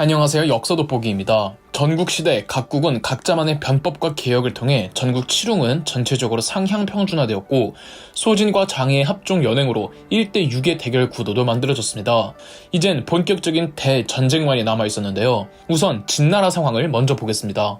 안녕하세요. 역사 돋보기입니다. 전국 시대 각국은 각자만의 변법과 개혁을 통해 전국 칠웅은 전체적으로 상향 평준화되었고 소진과 장애의 합종 연행으로 1대 6의 대결 구도도 만들어졌습니다. 이젠 본격적인 대전쟁만이 남아 있었는데요. 우선 진나라 상황을 먼저 보겠습니다.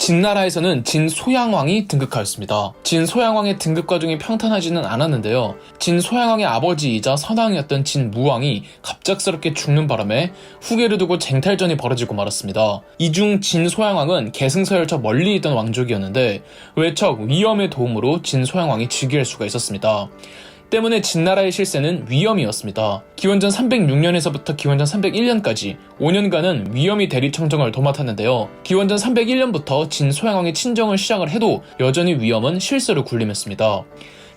진나라에서는 진소양왕이 등극하였습니다. 진소양왕의 등극 과정이 평탄하지는 않았는데요. 진소양왕의 아버지이자 선왕이었던 진무왕이 갑작스럽게 죽는 바람에 후계를 두고 쟁탈전이 벌어지고 말았습니다. 이중 진소양왕은 계승서열차 멀리 있던 왕족이었는데 외척 위험의 도움으로 진소양왕이 즉위할 수가 있었습니다. 때문에 진나라의 실세는 위험이었습니다. 기원전 306년에서부터 기원전 301년까지 5년간은 위험이 대리청정을 도맡았는데요. 기원전 301년부터 진소양왕의 친정을 시작을 해도 여전히 위험은 실세로 군림했습니다.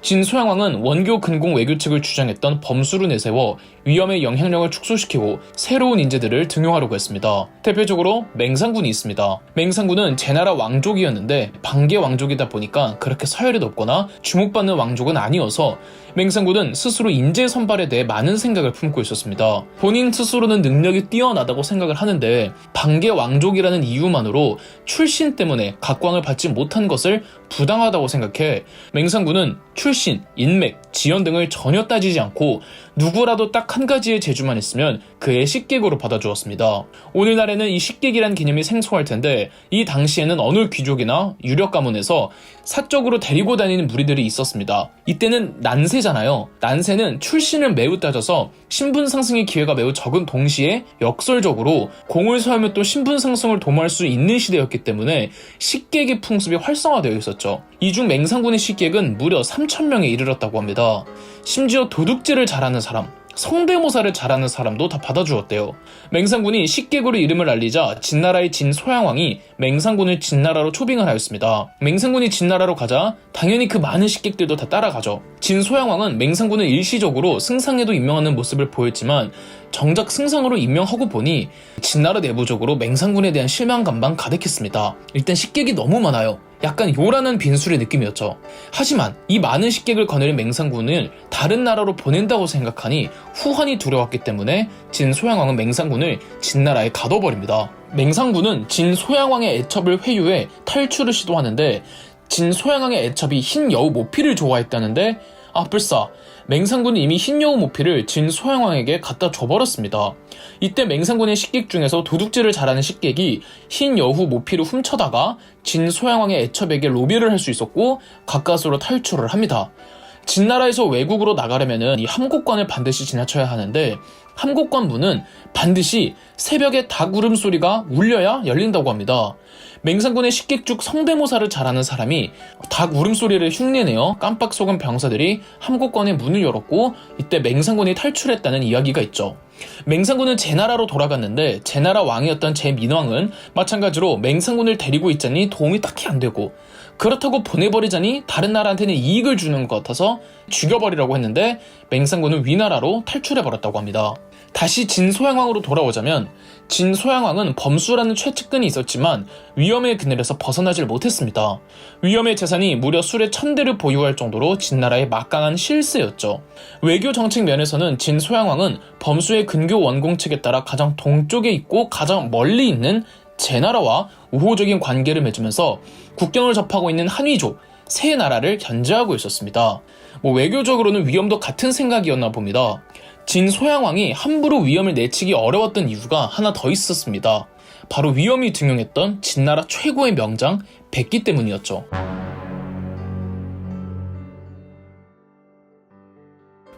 진소양왕은 원교 근공 외교책을 주장했던 범수를 내세워 위험의 영향력을 축소시키고 새로운 인재들을 등용하려고 했습니다. 대표적으로 맹상군이 있습니다. 맹상군은 제나라 왕족이었는데 반개 왕족이다 보니까 그렇게 서열이 높거나 주목받는 왕족은 아니어서 맹상군은 스스로 인재 선발에 대해 많은 생각을 품고 있었습니다. 본인 스스로는 능력이 뛰어나다고 생각을 하는데 반개 왕족이라는 이유만으로 출신 때문에 각광을 받지 못한 것을 부당하다고 생각해 맹상군은 출신, 인맥, 지연 등을 전혀 따지지 않고 누구라도 딱 한 가지의 재주만 있으면 그의 식객으로 받아주었습니다. 오늘날에는 이 식객이란 개념이 생소할 텐데 이 당시에는 어느 귀족이나 유력 가문에서 사적으로 데리고 다니는 무리들이 있었습니다. 이때는 난세잖아요. 난세는 출신을 매우 따져서 신분 상승의 기회가 매우 적은 동시에 역설적으로 공을 세우면 또 신분 상승을 도모할 수 있는 시대였기 때문에 식객의 풍습이 활성화되어 있었죠. 이중 맹상군의 식객은 무려 3천명에 이르렀다고 합니다. 심지어 도둑질을 잘하는 사람, 성대모사를 잘하는 사람도 다 받아주었대요. 맹상군이 식객으로 이름을 알리자 진나라의 진소양왕이 맹상군을 진나라로 초빙을 하였습니다. 맹상군이 진나라로 가자 당연히 그 많은 식객들도 다 따라가죠. 진소양왕은 맹상군을 일시적으로 승상에도 임명하는 모습을 보였지만 정작 승상으로 임명하고 보니 진나라 내부적으로 맹상군에 대한 실망감만 가득했습니다. 일단 식객이 너무 많아요. 약간 요란한 빈술의 느낌이었죠. 하지만 이 많은 식객을 거느린 맹상군을 다른 나라로 보낸다고 생각하니 후환이 두려웠기 때문에 진소양왕은 맹상군을 진나라에 가둬버립니다. 맹상군은 진소양왕의 애첩을 회유해 탈출을 시도하는데 진소양왕의 애첩이 흰 여우 모피를 좋아했다는데 아뿔싸 맹상군은 이미 흰 여우 모피를 진소양왕에게 갖다 줘버렸습니다. 이때 맹상군의 식객 중에서 도둑질을 잘하는 식객이 흰 여우 모피를 훔쳐다가 진소양왕의 애첩에게 로비를 할 수 있었고 가까스로 탈출을 합니다. 진나라에서 외국으로 나가려면 이 함곡관을 반드시 지나쳐야 하는데 함곡관 문은 반드시 새벽에 닭 울음소리가 울려야 열린다고 합니다. 맹상군의 식객죽 성대모사를 잘하는 사람이 닭 울음소리를 흉내내어 깜빡 속은 병사들이 함곡관의 문을 열었고 이때 맹상군이 탈출했다는 이야기가 있죠. 맹상군은 제 나라로 돌아갔는데 제 나라 왕이었던 제 민왕은 마찬가지로 맹상군을 데리고 있자니 도움이 딱히 안 되고 그렇다고 보내버리자니 다른 나라한테는 이익을 주는 것 같아서 죽여버리라고 했는데 맹상군은 위나라로 탈출해버렸다고 합니다. 다시 진소양왕으로 돌아오자면 진소양왕은 범수라는 최측근이 있었지만 위험의 그늘에서 벗어나질 못했습니다. 위험의 재산이 무려 수레 천대를 보유할 정도로 진나라의 막강한 실세였죠. 외교 정책 면에서는 진소양왕은 범수의 근교 원공책에 따라 가장 동쪽에 있고 가장 멀리 있는 제나라와 우호적인 관계를 맺으면서 국경을 접하고 있는 한위족 세 나라를 견제하고 있었습니다. 뭐 외교적으로는 위험도 같은 생각이었나 봅니다. 진소양왕이 함부로 위험을 내치기 어려웠던 이유가 하나 더 있었습니다. 바로 위험이 등용했던 진나라 최고의 명장 백기 때문이었죠.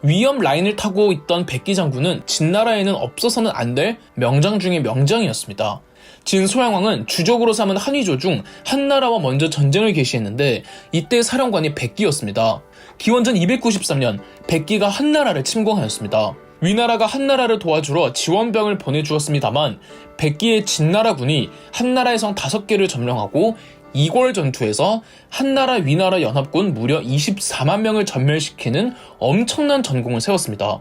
위험 라인을 타고 있던 백기 장군은 진나라에는 없어서는 안 될 명장 중의 명장이었습니다. 진소양왕은 주적으로 삼은 한위조 중 한나라와 먼저 전쟁을 개시했는데 이때 사령관이 백기였습니다. 기원전 293년 백기가 한나라를 침공하였습니다. 위나라가 한나라를 도와주러 지원병을 보내주었습니다만 백기의 진나라군이 한나라의 성 5개를 점령하고 이골 전투에서 한나라 위나라 연합군 무려 24만 명을 전멸시키는 엄청난 전공을 세웠습니다.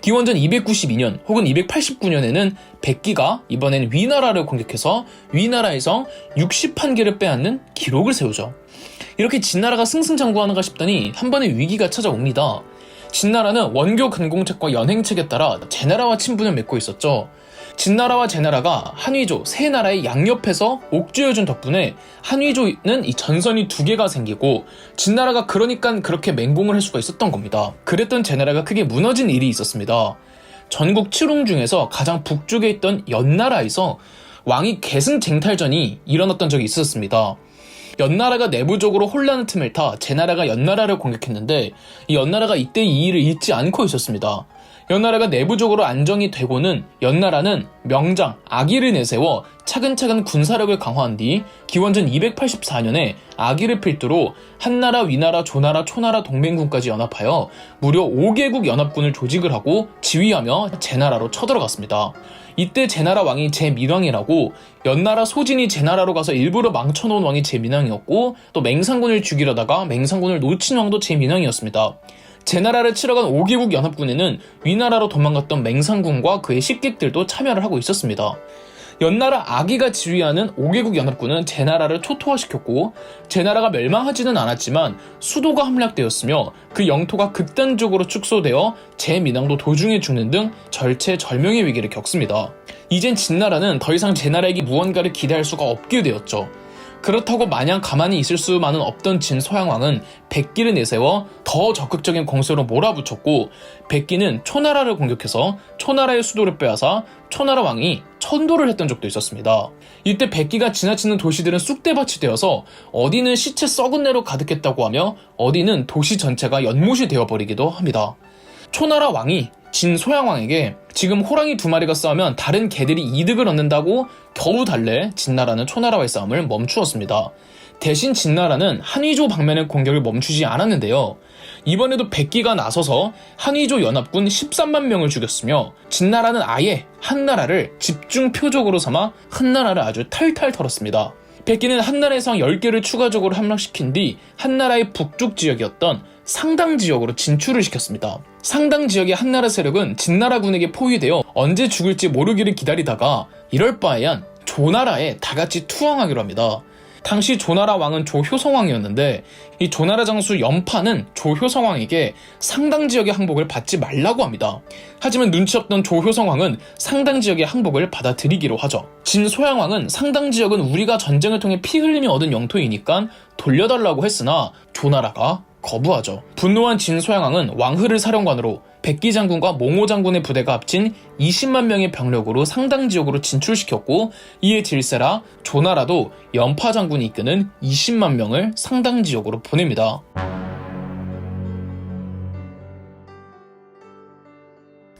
기원전 292년 혹은 289년에는 백기가 이번엔 위나라를 공격해서 위나라의 성 61개를 빼앗는 기록을 세우죠. 이렇게 진나라가 승승장구하는가 싶더니 한 번의 위기가 찾아옵니다. 진나라는 원교 근공책과 연행책에 따라 제나라와 친분을 맺고 있었죠. 진나라와 제나라가 한위조 세 나라의 양옆에서 옥주여준 덕분에 한위조는 이 전선이 두 개가 생기고 진나라가 그러니까 그렇게 맹공을 할 수가 있었던 겁니다. 그랬던 제나라가 크게 무너진 일이 있었습니다. 전국 칠홍 중에서 가장 북쪽에 있던 연나라에서 왕이 계승 쟁탈전이 일어났던 적이 있었습니다. 연나라가 내부적으로 혼란의 틈을 타 제나라가 연나라를 공격했는데 이 연나라가 이때 이 일을 잊지 않고 있었습니다. 연나라가 내부적으로 안정이 되고는 연나라는 명장 아기를 내세워 차근차근 군사력을 강화한 뒤 기원전 284년에 아기를 필두로 한나라, 위나라, 조나라, 초나라 동맹군까지 연합하여 무려 5개국 연합군을 조직을 하고 지휘하며 제나라로 쳐들어갔습니다. 이때 제나라 왕이 제민왕이라고 연나라 소진이 제나라로 가서 일부러 망쳐놓은 왕이 제민왕이었고 또 맹상군을 죽이려다가 맹상군을 놓친 왕도 제민왕이었습니다. 제나라를 치러간 5개국 연합군에는 위나라로 도망갔던 맹상군과 그의 식객들도 참여를 하고 있었습니다. 연나라 아기가 지휘하는 5개국 연합군은 제나라를 초토화시켰고 제나라가 멸망하지는 않았지만 수도가 함락되었으며 그 영토가 극단적으로 축소되어 제민왕도 도중에 죽는 등 절체절명의 위기를 겪습니다. 이젠 진나라는 더 이상 제나라에게 무언가를 기대할 수가 없게 되었죠. 그렇다고 마냥 가만히 있을 수만은 없던 진 소양왕은 백기를 내세워 더 적극적인 공세로 몰아붙였고 백기는 초나라를 공격해서 초나라의 수도를 빼앗아 초나라 왕이 천도를 했던 적도 있었습니다. 이때 백기가 지나치는 도시들은 쑥대밭이 되어서 어디는 시체 썩은 내로 가득했다고 하며 어디는 도시 전체가 연못이 되어버리기도 합니다. 초나라 왕이 진 소양왕에게 지금 호랑이 두 마리가 싸우면 다른 개들이 이득을 얻는다고 겨우 달래 진나라는 초나라와의 싸움을 멈추었습니다. 대신 진나라는 한위조 방면의 공격을 멈추지 않았는데요. 이번에도 백기가 나서서 한위조 연합군 13만 명을 죽였으며 진나라는 아예 한나라를 집중 표적으로 삼아 한나라를 아주 탈탈 털었습니다. 백기는 한나라에서 10개를 추가적으로 함락시킨 뒤 한나라의 북쪽 지역이었던 상당 지역으로 진출을 시켰습니다. 상당 지역의 한나라 세력은 진나라군에게 포위되어 언제 죽을지 모르기를 기다리다가 이럴 바에야 조나라에 다 같이 투항하기로 합니다. 당시 조나라 왕은 조효성왕이었는데 이 조나라 장수 연파는 조효성왕에게 상당 지역의 항복을 받지 말라고 합니다. 하지만 눈치 없던 조효성왕은 상당 지역의 항복을 받아들이기로 하죠. 진소양왕은 상당 지역은 우리가 전쟁을 통해 피 흘림이 얻은 영토이니까 돌려달라고 했으나 조나라가 거부하죠. 분노한 진소양왕은 왕흐를 사령관으로 백기 장군과 몽호 장군의 부대가 합친 20만 명의 병력으로 상당 지역으로 진출시켰고 이에 질세라 조나라도 연파 장군이 이끄는 20만 명을 상당 지역으로 보냅니다.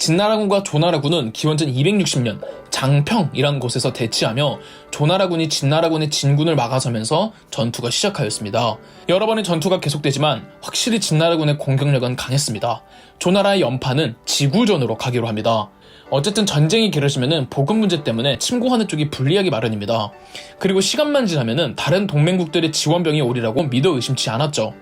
진나라군과 조나라군은 기원전 260년 장평이라는 곳에서 대치하며 조나라군이 진나라군의 진군을 막아서면서 전투가 시작하였습니다. 여러 번의 전투가 계속되지만 확실히 진나라군의 공격력은 강했습니다. 조나라의 연파는 지구전으로 가기로 합니다. 어쨌든 전쟁이 길어지면은 보급 문제 때문에 침공하는 쪽이 불리하기 마련입니다. 그리고 시간만 지나면은 다른 동맹국들의 지원병이 오리라고 믿어 의심치 않았죠.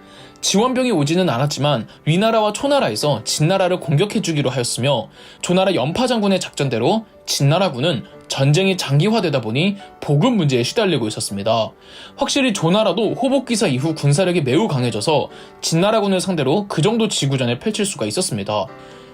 지원병이 오지는 않았지만 위나라와 초나라에서 진나라를 공격해주기로 하였으며 조나라 연파 장군의 작전대로 진나라군은 전쟁이 장기화되다 보니 보급 문제에 시달리고 있었습니다. 확실히 조나라도 호복기사 이후 군사력이 매우 강해져서 진나라군을 상대로 그 정도 지구전을 펼칠 수가 있었습니다.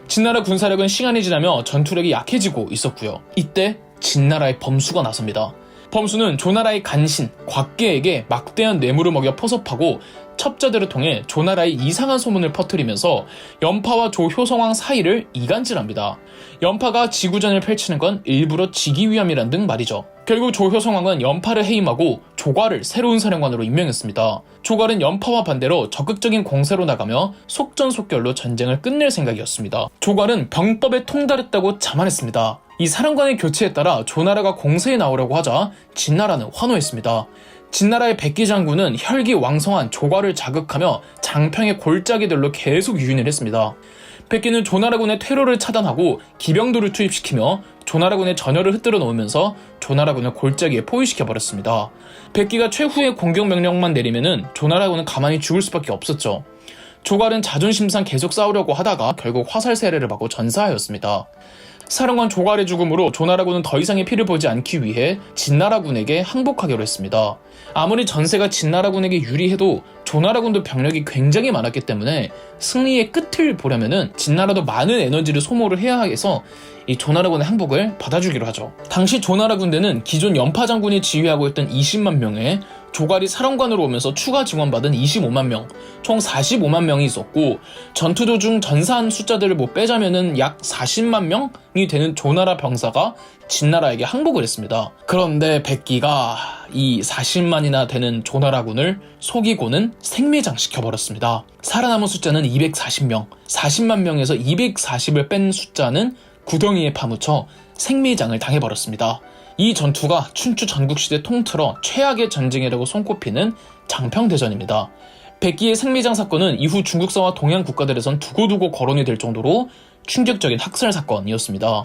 진나라 군사력은 시간이 지나며 전투력이 약해지고 있었고요. 이때 진나라의 범수가 나섭니다. 범수는 조나라의 간신, 곽계에게 막대한 뇌물을 먹여 포섭하고 첩자들을 통해 조나라의 이상한 소문을 퍼뜨리면서 연파와 조효성왕 사이를 이간질합니다. 연파가 지구전을 펼치는 건 일부러 지기 위함이란 등 말이죠. 결국 조효성왕은 연파를 해임하고 조과를 새로운 사령관으로 임명했습니다. 조과는 연파와 반대로 적극적인 공세로 나가며 속전속결로 전쟁을 끝낼 생각이었습니다. 조과는 병법에 통달했다고 자만했습니다. 이 사령관의 교체에 따라 조나라가 공세에 나오려고 하자 진나라는 환호했습니다. 진나라의 백기 장군은 혈기 왕성한 조과를 자극하며 장평의 골짜기들로 계속 유인을 했습니다. 백기는 조나라군의 퇴로를 차단하고 기병도를 투입시키며 조나라군의 전열을 흩뜨러 놓으면서 조나라군을 골짜기에 포위시켜 버렸습니다. 백기가 최후의 공격 명령만 내리면은 조나라군은 가만히 죽을 수밖에 없었죠. 조갈은 자존심 상 계속 싸우려고 하다가 결국 화살 세례를 받고 전사하였습니다. 사령관 조갈의 죽음으로 조나라군은 더 이상의 피를 보지 않기 위해 진나라군에게 항복하기로 했습니다. 아무리 전세가 진나라군에게 유리해도 조나라군도 병력이 굉장히 많았기 때문에 승리의 끝을 보려면은 진나라도 많은 에너지를 소모를 해야 해서 이 조나라군의 항복을 받아주기로 하죠. 당시 조나라 군대는 기존 연파 장군이 지휘하고 있던 20만 명에 조갈이 사령관으로 오면서 추가 지원받은 25만 명, 총 45만 명이 있었고 전투 도중 전사한 숫자들을 뭐 빼자면은 약 40만 명이 되는 조나라 병사가 진나라에게 항복을 했습니다. 그런데 백기가 이 40만이나 되는 조나라군을 속이고는 생매장 시켜 버렸습니다. 살아남은 숫자는 240명, 40만 명에서 240을 뺀 숫자는 구덩이에 파묻혀 생매장을 당해버렸습니다. 이 전투가 춘추 전국시대 통틀어 최악의 전쟁이라고 손꼽히는 장평대전입니다. 백기의 생매장 사건은 이후 중국사와 동양 국가들에선 두고두고 거론이 될 정도로 충격적인 학살 사건이었습니다.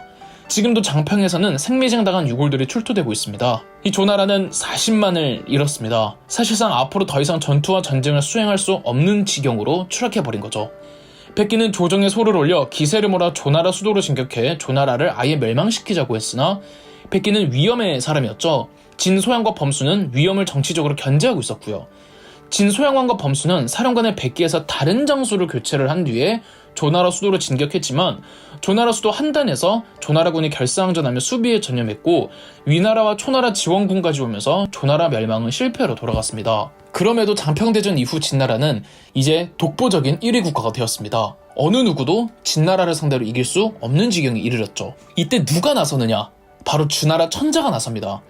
지금도 장평에서는 생매장 당한 유골들이 출토되고 있습니다. 이 조나라는 40만을 잃었습니다. 사실상 앞으로 더 이상 전투와 전쟁을 수행할 수 없는 지경으로 추락해버린 거죠. 백기는 조정에 소를 올려 기세를 몰아 조나라 수도로 진격해 조나라를 아예 멸망시키자고 했으나 백기는 위험의 사람이었죠. 진소양과 범수는 위험을 정치적으로 견제하고 있었고요. 진소양왕과 범수는 사령관의 백기에서 다른 장소를 교체를 한 뒤에 조나라 수도로 진격했지만 조나라 수도 한단에서 조나라군이 결사항전하며 수비에 전념했고 위나라와 초나라 지원군까지 오면서 조나라 멸망은 실패로 돌아갔습니다. 그럼에도 장평대전 이후 진나라는 이제 독보적인 1위 국가가 되었습니다. 어느 누구도 진나라를 상대로 이길 수 없는 지경에 이르렀죠. 이때 누가 나서느냐? 바로 주나라 천자가 나섭니다.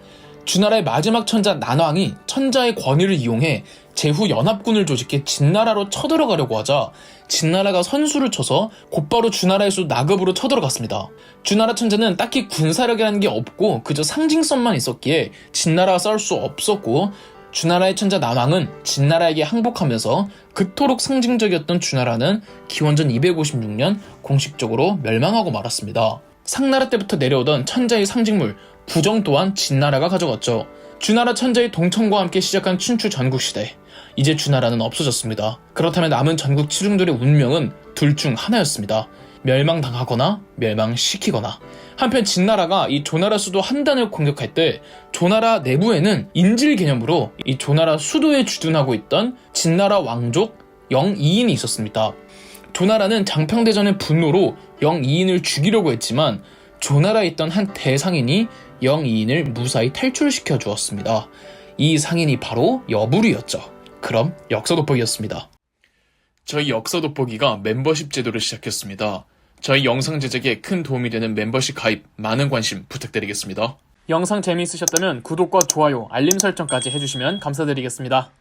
주나라의 마지막 천자 난왕이 천자의 권위를 이용해 제후 연합군을 조직해 진나라로 쳐들어가려고 하자 진나라가 선수를 쳐서 곧바로 주나라의 수 나급으로 쳐들어갔습니다. 주나라 천자는 딱히 군사력이라는 게 없고 그저 상징성만 있었기에 진나라와 싸울 수 없었고 주나라의 천자 남왕은 진나라에게 항복하면서 그토록 상징적이었던 주나라는 기원전 256년 공식적으로 멸망하고 말았습니다. 상나라 때부터 내려오던 천자의 상징물 부정 또한 진나라가 가져갔죠. 주나라 천자의 동청과 함께 시작한 춘추 전국 시대. 이제 주나라는 없어졌습니다. 그렇다면 남은 전국 칠흥들의 운명은 둘 중 하나였습니다. 멸망당하거나 멸망시키거나. 한편 진나라가 이 조나라 수도 한단을 공격할 때 조나라 내부에는 인질 개념으로 이 조나라 수도에 주둔하고 있던 진나라 왕족 영이인이 있었습니다. 조나라는 장평대전의 분노로 영이인을 죽이려고 했지만 조나라에 있던 한 대상인이 영이인을 무사히 탈출시켜 주었습니다. 이 상인이 바로 여부리였죠. 그럼 역사 돋보기였습니다. 저희 역사 돋보기가 멤버십 제도를 시작했습니다. 저희 영상 제작에 큰 도움이 되는 멤버십 가입 많은 관심 부탁드리겠습니다. 영상 재미있으셨다면 구독과 좋아요, 알림 설정까지 해주시면 감사드리겠습니다.